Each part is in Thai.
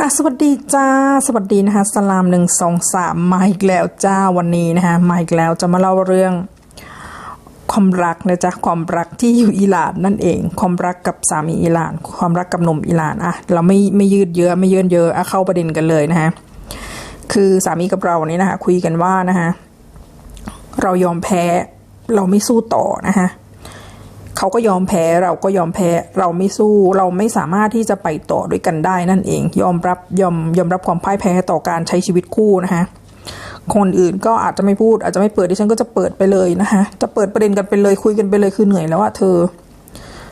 อะสวัสดีจ้า สวัสดีนะคะสลามหนึ่งสองสามมาอีกแล้วจ้าวันนี้นะคะมาอีกแล้วจะมาเล่าเรื่อง ความรักนะจ๊ะความรักที่อยู่อิหร่านนั่นเอง ความรักกับสามีอิหร่าน ความรักกับหนุ่มอิหร่านอะเราไม่ไม่ยืดเยอะไม่เยินเยอะอะเข้าประเด็นกันเลยนะฮะคือสามีกับเรานี่นะคะคุยกันว่านะคะเรายอมแพ้เราไม่สู้ต่อนะคะ เขาก็ยอมแพ้เราก็ยอมแพ้เราไม่สู้เราไม่สามารถที่จะไปต่อด้วยกันได้นั่นเอง ยอมรับยอมยอมรับความพ่ายแพ้ต่อการใช้ชีวิตคู่นะคะคนอื่นก็อาจจะไม่พูดอาจจะไม่เปิดดิฉันก็จะเปิดไปเลยนะคะจะเปิดประเด็นกันไปเลยคุยกันไปเลยคือเหนื่อยแล้วอะเธอ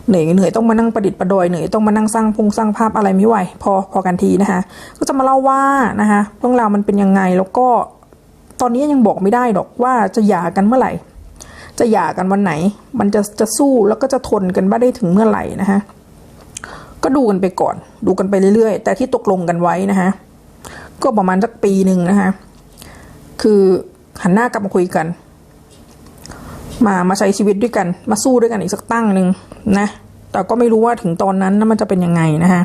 เหนื่อยเหนื่อยต้องมานั่งประดิษฐ์ประดอยเหนื่อยต้องมานั่งสร้างพงสร้างภาพอะไรไม่ไหวพอพอกันทีนะคะก็จะมาเล่าว่านะคะเรื่องราวมันเป็นยังไงแล้วก็ตอนนี้ยังบอกไม่ได้หรอกว่าจะหย่ากันเมื่อไหร่ จะหย่ากันวันไหน มันจะจะสู้แล้วก็จะทนกันบ้าได้ถึงเมื่อไหร่นะคะก็ดูกันไปก่อน ดูกันไปเรื่อยๆ แต่ที่ตกลงกันไว้นะคะก็ประมาณสักปีหนึ่งนะคะคือหันหน้ากลับมาคุยกัน มามาใช้ชีวิตด้วยกัน มาสู้ด้วยกันอีกสักตั้งหนึ่งนะแต่ก็ไม่รู้ว่าถึงตอนนั้นนะมันจะเป็นยังไงนะคะ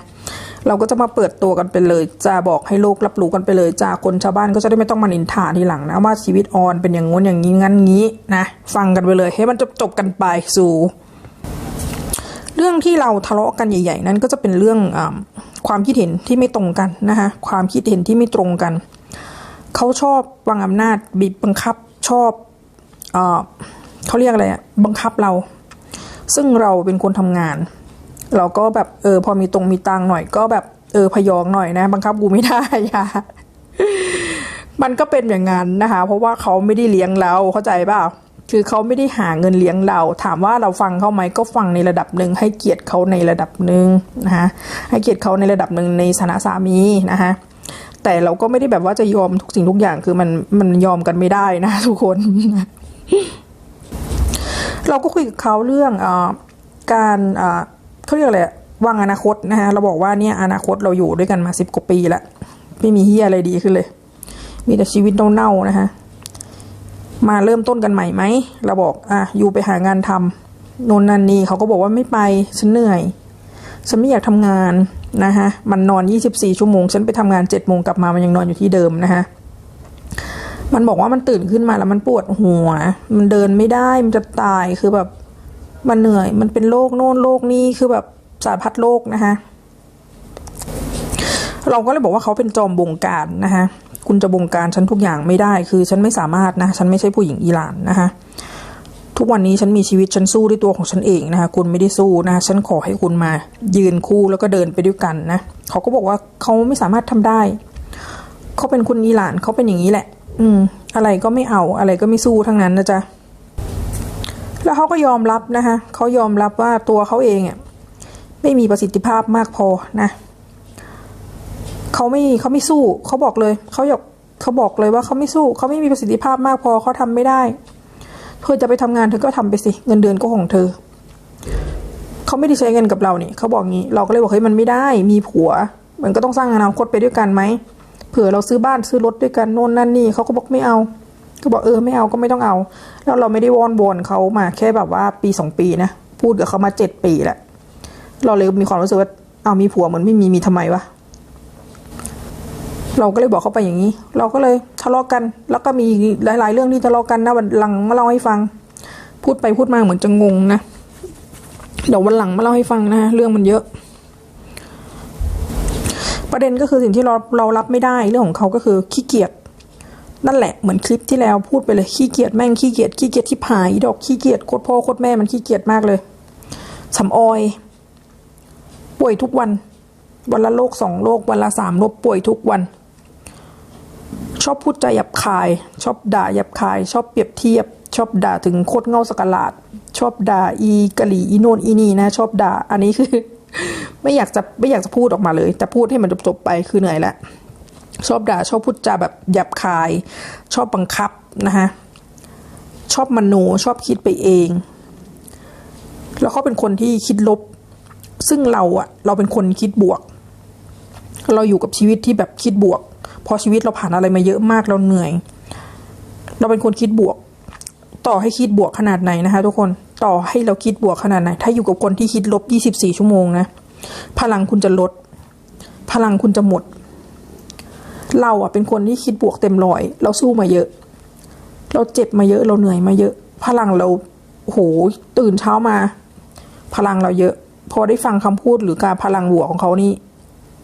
เราก็จะมาเปิดตัวกันไปเลย จะบอกให้โลกรับรู้กันไปเลยจากคนชาวบ้านก็จะได้ไม่ต้องมานินทาทีหลังนะว่าชีวิตออนเป็นอย่างงู้นอย่างนี้งั้นงี้นะฟังกันไปเลยให้มันจบจบกันไปสู่เรื่องที่เราทะเลาะกันใหญ่ ๆ นั้นก็จะเป็นเรื่องอความคิดเห็นที่ไม่ตรงกันนะคะความคิดเห็นที่ไม่ตรงกันเขาชอบวางอำนาจบีบบังคับชอบเอเขาเรียกอะไรบังคับเรา ซึ่งเราเป็นคนทำงาน เราก็แบบเออพอมีตรงมีตังหน่อยก็แบบเออพยองหน่อยนะ บังคับกูไม่ได้อะมันก็เป็นอย่างนั้นนะคะ เพราะว่าเขาไม่ได้เลี้ยงเราเข้าใจเปล่าคือเขาไม่ได้หาเงินเลี้ยงเรา ถามว่าเราฟังเขาไหมก็ฟังในระดับหนึ่งให้เกียรติเขาในระดับหนึ่งนะคะให้เกียรติเขาในระดับหนึ่งในฐานะสามีนะคะแต่เราก็ไม่ได้แบบว่าจะยอมทุกสิ่งทุกอย่างคือมันมันยอมกันไม่ได้นะทุกคน เราก็คุยกับเขาเรื่องอการอ เขาเรียกอะไรวางอนาคตนะคะเราบอกว่าเนี่ยอนาคตเราอยู่ด้วยกันมาสิบกว่าปีแล้วไม่มีเฮียอะไรดีขึ้นเลย มีแต่ชีวิตเน่าๆนะคะมาเริ่มต้นกันใหม่ไหมเราบอกอะอยู่ไปหางานทำนนนันนี่เขาก็บอกว่าไม่ไปฉันเหนื่อย ฉันไม่อยากทำงานนะคะมันนอน 24 ชั่วโมง ฉันไปทำงาน7โมงกลับมามันยังนอนอยู่ที่เดิมนะคะมันบอกว่ามันตื่นขึ้นมาแล้วมันปวดหัว มันเดินไม่ได้มันจะตายคือแบบ มันเหนื่อย มันเป็นโรคโน่นโรคนี้คือแบบสารพัดโรคนะคะเราก็เลยบอกว่าเขาเป็นจอมบงการนะคะคุณจะบงการฉันทุกอย่างไม่ได้ คือฉันไม่สามารถนะ ฉันไม่ใช่ผู้หญิงอิหร่านนะคะทุกวันนี้ฉันมีชีวิตฉันสู้ด้วยตัวของฉันเองนะคะคุณไม่ได้สู้นะฉันขอให้คุณมา ยืนคู่แล้วก็เดินไปด้วยกันนะเขาก็บอกว่าเขาไม่สามารถทำได้ เขาเป็นคนอิหร่านเขาเป็นอย่างนี้แหละ อืม อะไรก็ไม่เอาอะไรก็ไม่สู้ทั้งนั้นนะจ๊ะ แล้วเขาก็ยอมรับนะคะเขายอมรับว่าตัวเขาเองอะไม่มีประสิทธิภาพมากพอนะเขาไม่เขาไม่สู้เขาบอกเลยเขาอยากเขาบอกเลยว่าเขาไม่สู้เขาไม่มีประสิทธิภาพมากพอเขาทำไม่ได้เธอจะไปทำงานเธอก็ทำไปสิเงินเดือนก็ของเธอเขาไม่ได้ใช้เงินกับเราเนี่ยเขาบอกงี้ เราก็เลยบอกเฮ้ยมันไม่ได้มีผัว มันก็ต้องสร้างอนาคตไปด้วยกันไหมเผื่อเราซื้อบ้านซื้อรถด้วยกันโน่นนั่นนี่เขาก็บอกไม่เอา ก็บอกเออไม่เอาก็ไม่ต้องเอา แล้วเราไม่ได้วอนวอนเขามาแค่แบบว่าปีสองปีนะพูดกับเขามาเจ็ดปีแหละเราเลยมีความรู้สึกว่าเอามีผัวเหมือนไม่มีมีทำไมวะเราก็เลยบอกเขาไปอย่างนี้ เราก็เลยทะเลาะกัน แล้วก็มีหลาย ๆ เรื่องที่ทะเลาะกันนะวันหลังมาเล่าให้ฟัง พูดไปพูดมาเหมือนจะงงนะเดี๋ยววันหลังมาเล่าให้ฟังนะเรื่องมันเยอะ ประเด็นก็คือสิ่งที่เราเรารับไม่ได้เรื่องของเขาก็คือขี้เกียจ นั่นแหละเหมือนคลิปที่แล้วพูดไปเลยขี้เกียจแม่งขี้เกียจขี้เกียจที่ผายดอกขี้เกียจโคตรพ่อโคตรแม่มันขี้เกียจมากเลยสำออย ป่วยทุกวัน วันละโรคสองโรควันละสามโรคป่วยทุกวัน ชอบพูดใจหยับคาย ชอบด่าหยับคาย ชอบเปรียบเทียบ ชอบด่าถึงโคตรเงาสกลาด ชอบด่าอีกะหลี่อีโนนอีนี่นะ ชอบด่าอันนี้คือ ไม่อยากจะไม่อยากจะพูดออกมาเลย แต่พูดให้มันจบๆไปคือเหนื่อยแล้ว ชอบด่าชอบพูดจาแบบหยับคาย ชอบบังคับนะคะชอบมโนชอบคิดไปเอง แล้วเขาเป็นคนที่คิดลบ ซึ่งเราอะเราเป็นคนคิดบวก เราอยู่กับชีวิตที่แบบคิดบวก พอชีวิตเราผ่านอะไรมาเยอะมากเราเหนื่อย เราเป็นคนคิดบวก ต่อให้คิดบวกขนาดไหนนะคะ ทุกคนต่อให้เราคิดบวกขนาดไหน ถ้าอยู่กับคนที่คิดลบ 24 ชั่วโมงนะ พลังคุณจะลด พลังคุณจะหมด เราอะเป็นคนที่คิดบวกเต็มร้อย เราสู้มาเยอะ เราเจ็บมาเยอะ เราเหนื่อยมาเยอะ พลังเราโหตื่นเช้ามา พลังเราเยอะ พอได้ฟังคำพูดหรือการพลังบวกของเขานี่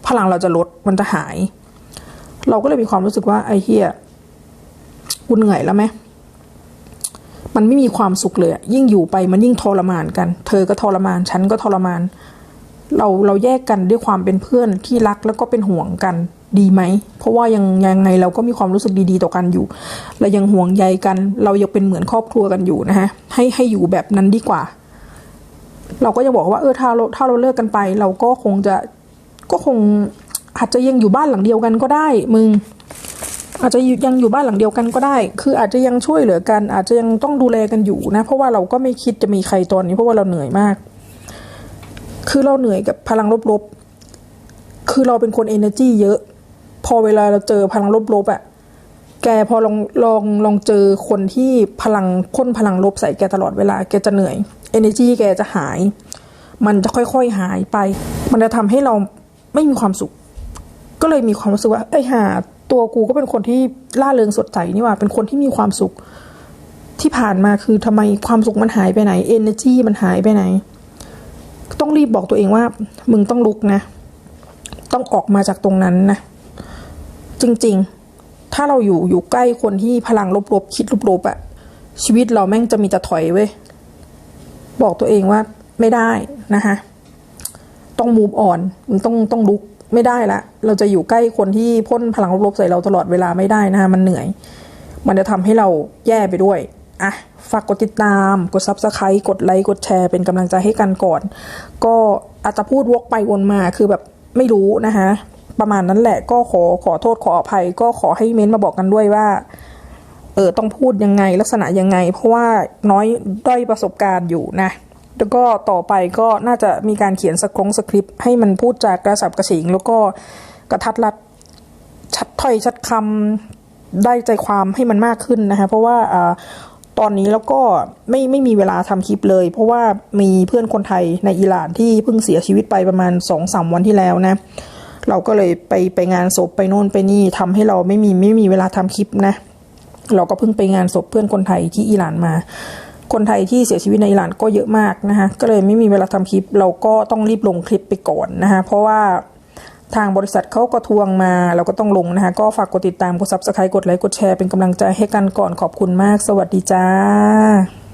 พลังเราจะลดมันจะหาย เราก็เลยมีความรู้สึกว่าไอ้เฮียกูเหนื่อยแล้วไหมมันไม่มีความสุขเลย ยิ่งอยู่ไปมันยิ่งทรมานกัน เธอก็ทรมาน ฉันก็ทรมาน เราเราแยกกันด้วยความเป็นเพื่อนที่รักแล้วก็เป็นห่วงกันดีไหม เพราะว่ายังยังไงเราก็มีความรู้สึกดีๆต่อกันอยู่และยังห่วงใยกัน เรายังเป็นเหมือนครอบครัวกันอยู่นะฮะ ให้ให้อยู่แบบนั้นดีกว่า เราก็จะบอกว่าเออถ้าเราถ้าเราเลิกกันไป เราก็คงจะก็คงอาจจะยังอยู่บ้านหลังเดียวกันก็ได้ มึง อาจจะยังอยู่บ้านหลังเดียวกันก็ได้ คืออาจจะยังช่วยเหลือกัน อาจจะยังต้องดูแลกันอยู่นะ เพราะว่าเราก็ไม่คิดจะมีใครตอนนี้เพราะว่าเราเหนื่อยมาก คือเราเหนื่อยกับพลังลบๆ คือเราเป็นคน energy เยอะ พอเวลาเราเจอพลังลบๆอะ่ะ แกพอลองลองลองเจอคนที่พลังพ่นพลังลบใส่แกตลอดเวลา แกจะเหนื่อย energy แกจะหาย มันจะค่อยๆหายไป มันจะทำให้เราไม่มีความสุข ก็เลยมีความรู้สึกว่าไอ้หาตัวกูก็เป็นคนที่ล่าเริงสดใสนี่ว่า เป็นคนที่มีความสุข ที่ผ่านมาคือทำไมความสุขมันหายไปไหน energy มันหายไปไหน ต้องรีบบอกตัวเองว่า มึงต้องลุกนะ ต้องออกมาจากตรงนั้นนะ จริงๆ ถ้าเราอยู่อยู่ใกล้คนที่พลังลบๆคิดลบๆอะชีวิตเราแม่งจะมีแต่ถอยเว้ยบอกตัวเองว่าไม่ได้นะคะ ต้องมูฟออนมึงต้องต้องลุกไม่ได้ละ เราจะอยู่ใกล้คนที่พ่นพลังลบๆใส่เราตลอดเวลาไม่ได้นะคะมันเหนื่อย มันจะทำให้เราแย่ไปด้วย อะฝากกดติดตาม กด subscribe กดไลค์กดแชร์เป็นกำลังใจให้กันก่อน ก็อาจจะพูดวกไปวนมาคือแบบไม่รู้นะคะประมาณนั้นแหละก็ขอขอโทษขออภัย ก็ขอให้เม้นต์มาบอกกันด้วยว่า เออต้องพูดยังไงลักษณะยังไง เพราะว่าน้อยด้อยประสบการณ์อยู่นะแล้วก็ต่อไปก็น่าจะมีการเขียนสครงสคริปต์ให้มันพูดจากกระสับกระฉิงแล้วก็กระทัดรัดชัดถ้อยชัดคำได้ใจความให้มันมากขึ้นนะคะเพราะว่าอ่า ตอนนี้แล้วก็ไม่ไม่มีเวลาทำคลิปเลย เพราะว่ามีเพื่อนคนไทยในอิหร่านที่เพิ่งเสียชีวิตไปประมาณสองสามวันที่แล้วนะ เราก็เลยไปไปงานศพไปโน่นไปนี่ทำให้เราไม่มีไม่มีเวลาทำคลิปนะ เราก็เพิ่งไปงานศพเพื่อนคนไทยที่อิหร่านมา คนไทยที่เสียชีวิตในอิหร่านก็เยอะมากนะคะก็เลยไม่มีเวลาทำคลิป เราก็ต้องรีบลงคลิปไปก่อนนะคะเพราะว่า ทางบริษัทเขาก็ทวงมาเราก็ต้องลงนะคะ ก็ฝากกดติดตามกดซับสไครต์กดไลค์กดแชร์เป็นกำลังใจให้กันก่อนขอบคุณมาก สวัสดีจ้า